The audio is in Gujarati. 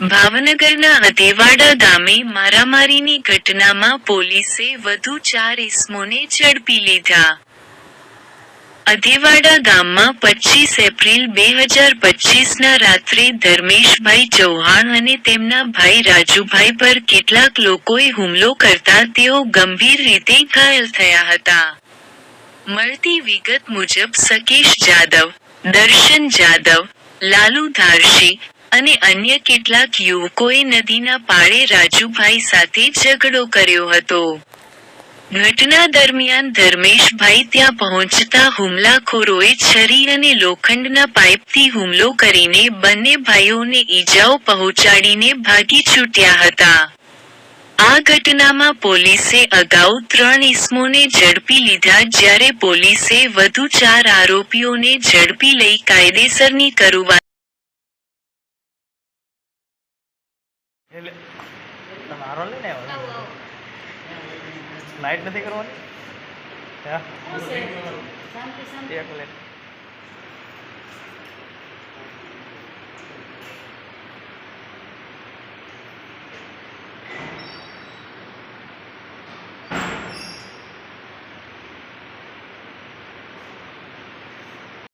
ભાવનગરના અધેવાડા ગામે મારામારીની ઘટનામાં પોલીસે વધુ ચાર ઇસમોને ઝડપી લીધા. અધેવાડા ગામમાં પચીસ એપ્રિલ બે હજાર પચીસના રાત્રે ધર્મેશભાઈ ચૌહાણ અને તેમના ભાઈ રાજુભાઈ પર કેટલાક લોકોએ હુમલો કરતા તેઓ ગંભીર રીતે ઘાયલ થયા હતા. મળતી વિગત મુજબ સકેશ જાદવ દર્શન જાદવ લાલુ ધારશી અને અન્ય કેટલાક યુવકોએ નદીના પાળે રાજુભાઈ સાથે ઝઘડો કર્યો હતો. ઘટના દરમિયાન ધર્મેશભાઈ ત્યાં પહોંચતા હુમલાખોરોએ છરી અને લોખંડના પાઇપથી હુમલો કરીને બંને ભાઈઓને ઈજાઓ પહોંચાડીને ભાગી છૂટ્યા હતા. આ ઘટનામાં પોલીસે અગાઉ ત્રણ ઇસમોને ઝડપી લીધા જ્યારે પોલીસે વધુ ચાર આરોપીઓને ઝડપી લઈ કાયદેસરની કાર્યવાહી એટલે તમે હારો લઈને આવ્યો લાઈટ નથી કરવાની? હા? એક મિનિટ